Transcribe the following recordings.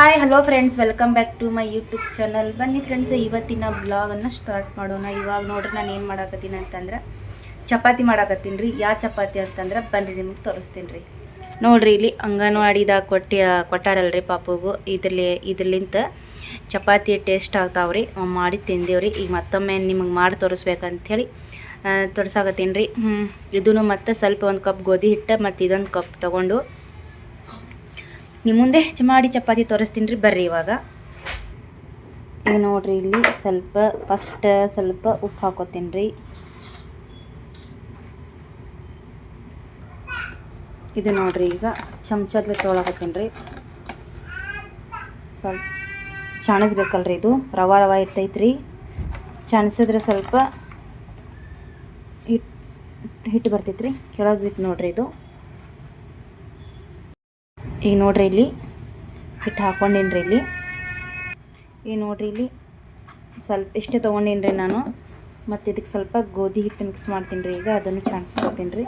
Hi hello friends welcome back to my YouTube channel ಬನ್ನಿ friends ಇವತ್ತಿನ ಬ್ಲಾಗನ್ನು start ಮಾಡೋಣ. ಇವಾಗ ನೋಡ್ರಿ ನಾನು ಏನು ಮಾಡಾಕತ್ತೀನಿ ಅಂತಂದ್ರೆ, ಚಪಾತಿ ಮಾಡಾಕತ್ತೀನಿ ರೀ. ಯಾವ ಚಪಾತಿ ಅಂತಂದ್ರೆ ಬನ್ನಿ ನಿಮಗೆ ತೋರಿಸ್ತೀನಿ ರೀ. ನೋಡ್ರಿ ಇಲ್ಲಿ ಅಂಗನವಾಡಿದಾಗ ಕೊಟ್ಟಿ ಕೊಟ್ಟಾರಲ್ರಿ ಪಾಪುಗೂ. ಇದ್ರಲ್ಲಿ ಇದ್ರಲಿಂತ ಚಪಾತಿ ಟೇಸ್ಟ್ ಆಗ್ತಾವ್ರಿ ಮಾಡಿ ತಿಂದೇವ್ರಿ ಈಗ ಮತ್ತೊಮ್ಮೆ ನಿಮಗೆ ಮಾಡಿ ತೋರಿಸ್ಬೇಕಂಥೇಳಿ ತೋರಿಸಾಕತ್ತೀನಿ ರೀ. ಇದೂ ಮತ್ತು ಸ್ವಲ್ಪ ಒಂದು ಕಪ್ ಗೋಧಿ ಹಿಟ್ಟು ಮತ್ತು ಇದೊಂದು ಕಪ್ ತೊಗೊಂಡು ನಿಮ್ಮ ಮುಂದೆ ಹೆಚ್ಚು ಮಾಡಿ ಚಪಾತಿ ತೋರಿಸ್ತೀನಿ ರೀ, ಬರ್ರಿ ಇವಾಗ. ಈಗ ನೋಡಿರಿ ಇಲ್ಲಿ ಸ್ವಲ್ಪ ಫಸ್ಟ್ ಸ್ವಲ್ಪ ಉಪ್ಪು ಹಾಕೋತೀನಿ ರೀ. ಇದು ನೋಡಿರಿ ಈಗ ಚಮಚದ್ಲೆ ತೊಳಕತ್ತೀನಿ ರೀ. ಸ್ವಲ್ಪ ಚಾಣಿಸ್ಬೇಕಲ್ರಿ ಇದು, ರವ ರವ ಇರ್ತೈತ್ರಿ. ಚಾಣಿಸಿದ್ರೆ ಸ್ವಲ್ಪ ಹಿಟ್ಟು ಹಿಟ್ಟು ಬರ್ತೈತ್ರಿ, ಕೆಳಗೆ ಬಿತ್ತು ನೋಡ್ರಿ ಇದು. ಈಗ ನೋಡ್ರಿ ಇಲ್ಲಿ. ಹಿಟ್ಟು ಹಾಕ್ಕೊಂಡೀನಿ ರೀ ಇಲ್ಲಿ. ಈಗ ನೋಡ್ರಿ ಇಲ್ಲಿ ಸ್ವಲ್ಪ ಇಷ್ಟೇ ತೊಗೊಂಡೇನ್ರಿ ನಾನು. ಮತ್ತು ಇದಕ್ಕೆ ಸ್ವಲ್ಪ ಗೋಧಿ ಹಿಟ್ಟು ಮಿಕ್ಸ್ ಮಾಡ್ತೀನಿ ರೀ ಈಗ. ಅದನ್ನು ಚಾಣಿಸ್ಕೊತೀನಿ ರೀ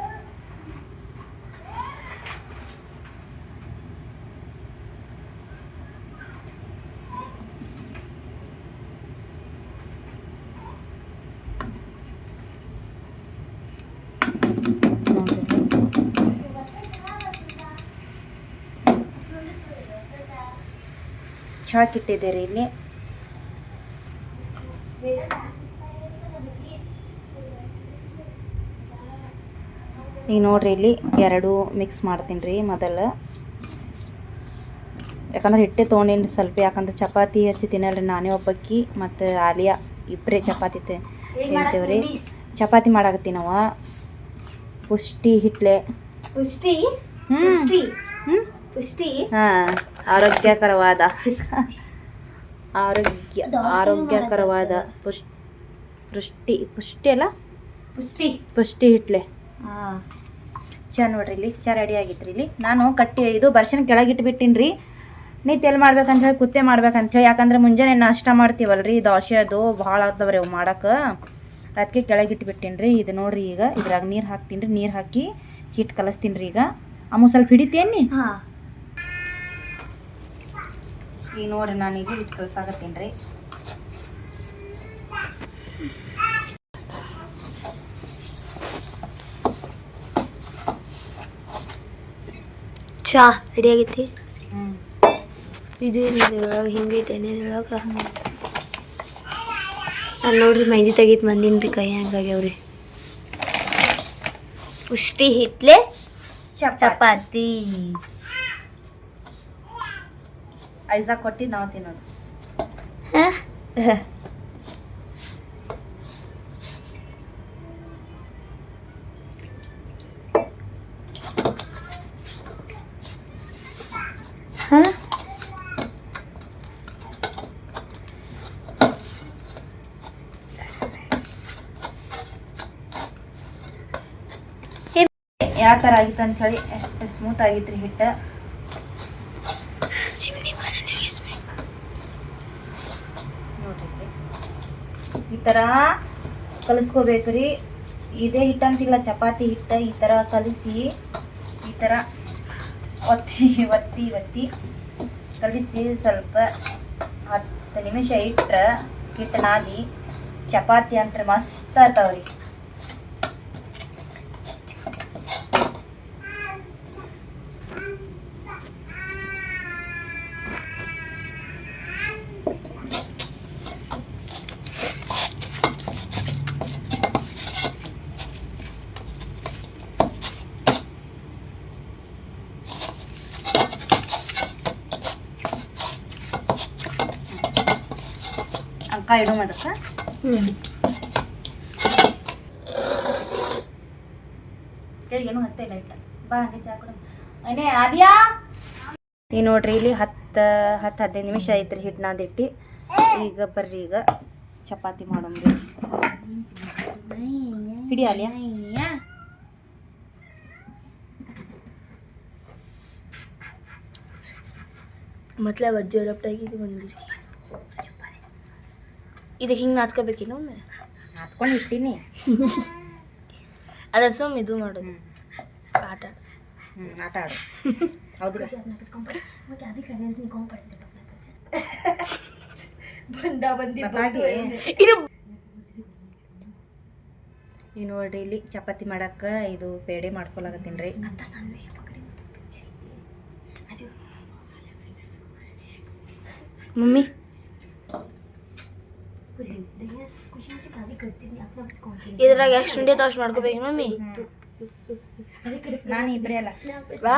ಚಾಕ್ ಇಟ್ಟಿದೆ ರೀ ಇಲ್ಲಿ. ಈಗ ನೋಡ್ರಿ ಇಲ್ಲಿ ಎರಡು ಮಿಕ್ಸ್ ಮಾಡ್ತೀನಿ ರೀ ಮೊದಲು. ಯಾಕಂದ್ರೆ ಹಿಟ್ಟೆ ತೊಗೊಂಡೇನಿ ಸ್ವಲ್ಪ ಯಾಕಂದ್ರೆ ಚಪಾತಿ ಹಚ್ಚಿ ತಿನ್ನಲ್ರಿ ನಾನೇ ಒಬ್ಬಕ್ಕಿ ಮತ್ತು ಆಲಿಯಾ ಇಬ್ಬರೇ ಚಪಾತಿ ತಿಂತೇವ್ರಿ ಚಪಾತಿ ಮಾಡಾಕತ್ತಿ ನಾವು ಪುಷ್ಟಿ ಹಿಟ್ಲೆ. ಪುಷ್ಟಿ? ಹ್ಞೂ ಹ್ಞೂ ಪುಷ್ಟಿ. ಹಾಂ ಆರೋಗ್ಯಕರವಾದ. ಆರೋಗ್ಯ ಆರೋಗ್ಯಕರವಾದ ಪುಷ್ ಪುಷ್ಟಿ ಪುಷ್ಟಿ ಅಲ್ಲ? ಪುಷ್ಟಿ. ಪುಷ್ಟಿ ಹಿಟ್ಲೆ. ಚಾ ನೋಡ್ರಿ ಇಲ್ಲಿ ಚಾ ರೆಡಿ ಆಗಿತ್ತು ಇಲ್ಲಿ. ನಾನು ಕಟ್ಟಿ ಇದು ಬರ್ಷನ್ ಕೆಳಗೆ ಬಿಟ್ಟಿನಿ ರೀ ನೀ ತೆಲ್ ಮಾಡ್ಬೇಕಂತ ಹೇಳಿ ಕುತ್ತೆ ಮಾಡ್ಬೇಕಂತ ಹೇಳಿ. ಯಾಕಂದ್ರೆ ಮುಂಜಾನೆ ನಾಷ್ಟ ಮಾಡ್ತೀವಲ್ರಿ ದೋಸೆ ಅದು ಭಾಳ ಆಗ್ತವ್ರಿ ಅವು ಮಾಡಕ್ಕೆ ಅದಕ್ಕೆ ಕೆಳಗಿಟ್ಬಿಟ್ಟಿನಿ ರೀ ಇದು ನೋಡ್ರಿ ಈಗ. ಇದ್ರಾಗ ನೀರು ಹಾಕ್ತೀನಿ ರೀ ನೀರು ಹಾಕಿ ಹಿಟ್ಟು ಕಲಿಸ್ತೀನಿ ರೀ ಈಗ. ಅಮ್ಮ ಸ್ವಲ್ಪ ಹಿಡಿತೇನಿ ಹಾ. ಈಗ ನೋಡ್ರಿ ನಾನು ಇದು ಇಟ್ಟು ಕಳ್ಸಾಕತ್ತೀನಿ ರೀ. ಚಾ ರೆಡಿ ಆಗೈತಿ? ಇದು ಇದ್ರೊಳಗೆ? ಹಿಂಗೈತೆ ಇದ್ರೊಳಗೆ? ಅಲ್ಲಿ ನೋಡ್ರಿ ಮೈದಿ ತೆಗೀತು ಮಂದಿನ ರೀ ಕೈ ಹಂಗಾಗ್ಯಾವ್ರಿ ಪುಷ್ಟಿ ಹಿಟ್ಲೆ ಚಪಾತಿ. ಐಸಾ ಕೊಟ್ಟು ನಾವು ತಿನ್ನೋದು. ಯಾವ ಥರ ಆಗಿತ್ತು ಅಂತ ಹೇಳಿ ಎಷ್ಟು ಸ್ಮೂತ್ ಆಗಿತ್ರಿ ಹಿಟ್ಟು. ಈ ಥರ ಕಲಿಸ್ಕೋಬೇಕು ರೀ ಇದೇ ಹಿಟ್ಟಂತಿಲ್ಲ, ಚಪಾತಿ ಹಿಟ್ಟು ಈ ಥರ ಕಲಿಸಿ, ಈ ಥರ ಒತ್ತಿ ಒತ್ತಿ ಒತ್ತಿ ಕಲಿಸಿ ಸ್ವಲ್ಪ ಹತ್ತು ನಿಮಿಷ ಇಟ್ಟರೆ ಹಿಟ್ಟು ನಾದಿ ಚಪಾತಿ ಅಂತ ಮಸ್ತ್ ಆಗ್ತಾವ್ರಿ ಅಂಕ ಇಡು ಅದಕ್ಕೆ ಹ್ಮ್. ಕೇಳಿ ಏನು ಹತ್ತ ಇಲ್ಲ ಇಟ್ಟ. ಬಾ ಹಂಗೆ ಚಾ ಕೊಡ. ಏನೇ ಈ ನೋಡ್ರಿ ಇಲ್ಲಿ ಹತ್ತು ಹತ್ತು ಹದಿನೈದು ನಿಮಿಷ ಐತ್ರಿ ಹಿಟ್ಟು ನಾದಿಟ್ಟು ಈಗ ಬರ್ರಿ ಈಗ ಚಪಾತಿ ಮಾಡೋಣ ಹಿಡಿ ಆಲಿಯಾ? ಮೊದ್ಲೇ ಬಜ್ಜಿ ರೊಟ್ಟಿ ಆಗಿದ್ದು ಬಂದಿರಿ ಇದಕ್ಕೆ ಹಿಂಗೆ ನಾದ್ಕೋಬೇಕೇನು ಒಮ್ಮೆ? ಹಾತ್ಕೊಂಡು ಇಟ್ಟಿನಿ. ಅದ ಸುಮ್ ಇದು ಮಾಡೋದು. ಆಟ ಹ್ಞೂ ಆಟ ಆಡು. ಹೌದ್ರಿ ಬಂದ ಬಂದಿ ಬತ್ತಾಗಿ ಇದು ಈ ನೋಡ್ರಿ ಇಲ್ಲಿ ಚಪಾತಿ ಮಾಡಕ್ಕೆ ಇದು ಪೇಡೆ ಮಾಡ್ಕೊಳಕತ್ತೀನಿ ರೀ. ಮಮ್ಮಿ ಇದ್ರಾಗ ಎಷ್ಟು ಉಂಡೆ ತೋರ್ಸ್ ಮಾಡ್ಕೋಬೇಕು ಮಮ್ಮಿ? ನಾನು ಇಬ್ರೇ ಅಲ್ಲ. ವಾ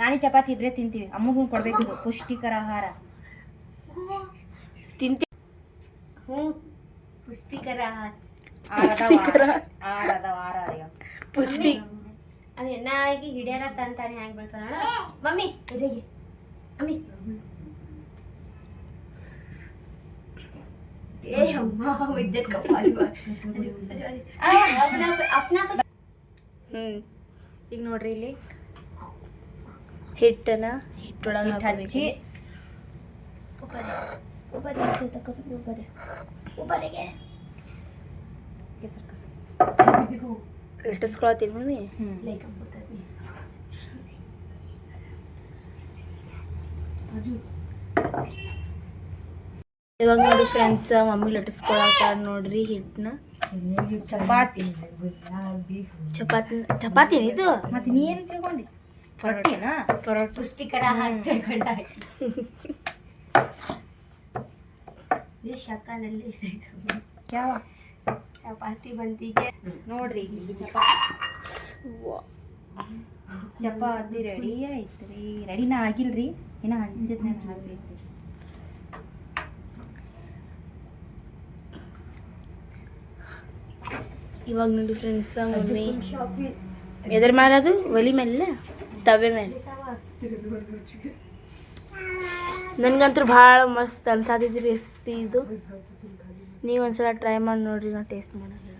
ನಾನು ಚಪಾತಿ ಇಬ್ರೇ ತಿಂತೀವಿ. ಅಮ್ಮಗೂ ಕೊಡಬೇಕು ಇದು ಪುಷ್ಟಿಕರ ಆಹಾರ. ತಿಂತಿ ಹ್ಞೂ. ಪುಸ್ತಿಕರ ಆಹಾರ. ಆರದವ ಆರ ಅದಾವ ಪುಷ್ಟಿ ಅದೇ ನಾಯಿಗೆ ಹಿಡಿಯಾರ ತಂತಾನೆ ಹ್ಯಾಂಗ ಬೀಳ್ತಾನ ಮಮ್ಮಿ ಇದೆಗೆ ಮಮ್ಮಿ. ಏ ಅಮ್ಮ ಇಜ್ಜತ್ ಕಪ್ಪಾಲಿ ಬಾ. ಅಜು, ಅಜು, ಅಜು. ಆ, ಅಪ್ನ ಅಪ್ನ ಹ್ಮ್ ಈಗ ನೋಡ್ರಿ ಇಲ್ಲಿ ಹಿಟ್ಟನ ಹಿಟ್ಟೊಳಗೆ ಹಿಟ್ ಹಚ್ಚಿ ಉಪದೆ ಉಪದೆ ಅಷ್ಟೇ ತಗೊಂಡು ಉಪದೆ ಉಪದೆಗೆ ಇಟ್ಟಿಸ್ಕೊಳತ್ತೀನಿ ಮಮ್ಮಿ ಹ್ಮ್ ಲೈಕ್ ಅಂಬುತ್ತದೆ ಇವಾಗ ನೋಡಿ ಫ್ರೆಂಡ್ಸ್ ಮಮ್ಮಿ ಲಟ್ಟಿಸ್ಕೊಳತ್ತಾರ ನೋಡ್ರಿ ಹಿಟ್ಟನ್ನ ಚಪಾತಿ. ಚಪಾತಿ ಚಪಾತಿ ಇದು? ಮತ್ತೆ ನೀ ಏನ್ ತಿಳ್ಕೊಂಡಿ? ರೊಟ್ಟಿನಾ? ಪರೋಟ. ಈ ಶಕನಲ್ಲಿ ಯಾವ? ಚಪಾತಿ ಬಂದಿಗೆ ನೋಡ್ರಿ ಚಪಾತಿ. ರೆಡಿ ರೆಡಿ ಆಯ್ತ್ರಿ. ರೆಡಿನ ಆಗಿಲ್ರಿ. ಏನ ಹಂಚದ್ನ ಆಗ್ತೈತಿ ಇವಾಗ ನೋಡಿ ಫ್ರೆಂಡ್ಸ್ ಮಮ್ಮಿ. ಎದ್ರ ಮೇಲೆ ಅದು ಒಲಿ ಮೇಲೆ ತವೆ ಮೇಲೆ ನನಗಂತೂ ಭಾಳ ಮಸ್ತ್ ಅನ್ಸಾತೈತಿ ರೆಸಿಪಿ ಇದು. ನೀವು ಒಂದ್ಸಲ ಟ್ರೈ ಮಾಡಿ ನೋಡ್ರಿ ನಾ ಟೇಸ್ಟ್ ಮಾಡೋದು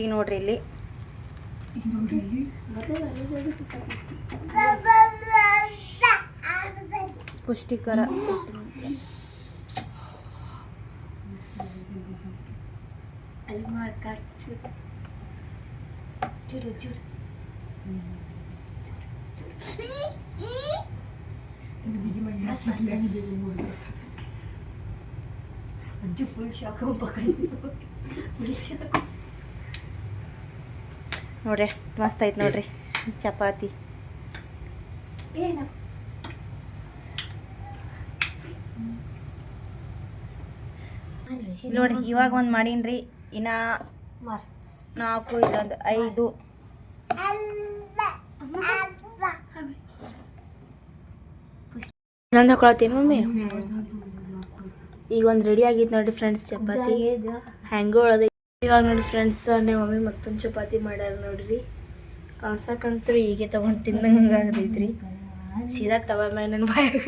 ಈಗ ನೋಡ್ರಿ ಇಲ್ಲಿ. ಪುಷ್ಟಿಕರ. ಅಜ್ಜು ಫುಲ್ ಶಾಕ್ ನೋಡ್ರಿ ಎಷ್ಟು ಮಸ್ತ್ ಐತೆ ನೋಡ್ರಿ, ಚಪಾತಿ. ನೋಡ್ರಿ ನೋಡಿ ಇವಾಗ ಒಂದು ಮಾಡೀನ್ರಿ, ಇನ್ನ ನಾಲ್ಕು ಇಲ್ಲೊಂದು ಐದು ಇನ್ನೊಂದು ಹಾಕೊಳತ್ತೀನಿ ಮಮ್ಮಿ? ಈಗ ಒಂದು ರೆಡಿ ಆಗಿತ್ತು ನೋಡಿ ಫ್ರೆಂಡ್ಸ್ ಚಪಾತಿ. ಹೆಂಗೋ ಒಳದ ಇವಾಗ ನೋಡಿ ಫ್ರೆಂಡ್ಸ್ ಅನ್ನೇ ಮಮ್ಮಿ ಮತ್ತೊಂದು ಚಪಾತಿ ಮಾಡ್ಯಾರ ನೋಡ್ರಿ. ಕಾಣ್ಸಕ್ಕಂತೂ ಹೀಗೆ ತಗೊಂಡು ತಿಂದಂಗೆ ಆಗತೈತ್ರಿ. ಸೀದಾ ತವ ಮೇಲೆ ನನ್ನ ಬಾಯಾಗ.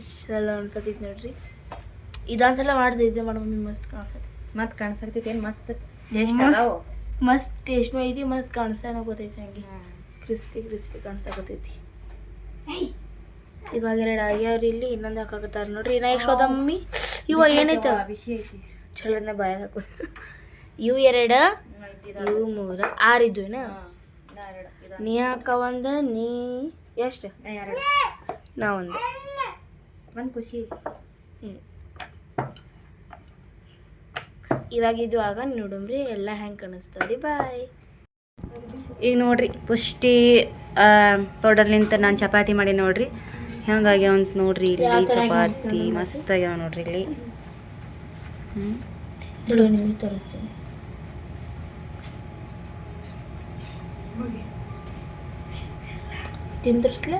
ಅಷ್ಟೆಲ್ಲ ಅನ್ಸತೈತಿ ನೋಡ್ರಿ. ಇದೊಂದ್ಸಲ ಮಾಡ್ದಿದ್ದೆ ಮಾಡ ಮಮ್ಮಿ ಮಸ್ತ್ ಕಾಣಿಸತ್ತೆ. ಮತ್ತೆ ಕಾಣಿಸಕ್ತೈತಿ ಏನು ಮಸ್ತ್? ಮಸ್ತ್. ಟೇಸ್ಟ್ನೂ ಐತಿ ಮಸ್ತ್ ಕಾಣಿಸ್ತಾನ ಗೊತ್ತೈತಿ ಹಂಗೆ. ಕ್ರಿಸ್ಪಿ ಕ್ರಿಸ್ಪಿ ಕಾಣಿಸಕತ್ತೈತಿ. ಇವಾಗ ಎರಡು ಆಗ್ಯಾವ್ರಿ ಇಲ್ಲಿ ಇನ್ನೊಂದು ಹಾಕಾಕತ್ತಾರ ನೋಡ್ರಿ. ಇನ್ನ ಎಷ್ಟು ಹೋದ ಮಮ್ಮಿ. ಇವ ಏನೈತ? ಚಲೋನೆ ಬಾಯ ಹಾಕು. ಇವು ಎರಡ ಇವು ಮೂರ ಆರು ಇದ್ವು ಏನ ನೀ ಹಾಕ ಒಂದ ನೀ ಎಷ್ಟು? ನಾ ಒಂದು. ಒಂದು ಖುಷಿ. ಹ್ಮ್. ಇವಾಗ ಇದು ಆಗ ನೋಡಮ್ರಿ ಎಲ್ಲ ಹೆಂಗೆ ಕಾಣಿಸ್ತಾವ್ರಿ. ಬಾಯ್. ಈಗ ನೋಡ್ರಿ ಪುಷ್ಟಿ ಪೌಡರ್ಲಿಂತ ನಾನು ಚಪಾತಿ ಮಾಡಿ ನೋಡ್ರಿ. ಹೆಂಗಾಗ್ಯಾವ ಅಂತ ನೋಡ್ರಿ ಇಲ್ಲಿ ಚಪಾತಿ ಮಸ್ತ್ ಆಗ್ಯಾವ ನೋಡ್ರಿ ಇಲ್ಲಿ. ತೋರಿಸ್ತೀನಿ. ತಿಂದ್ರಸ್ಲೆ?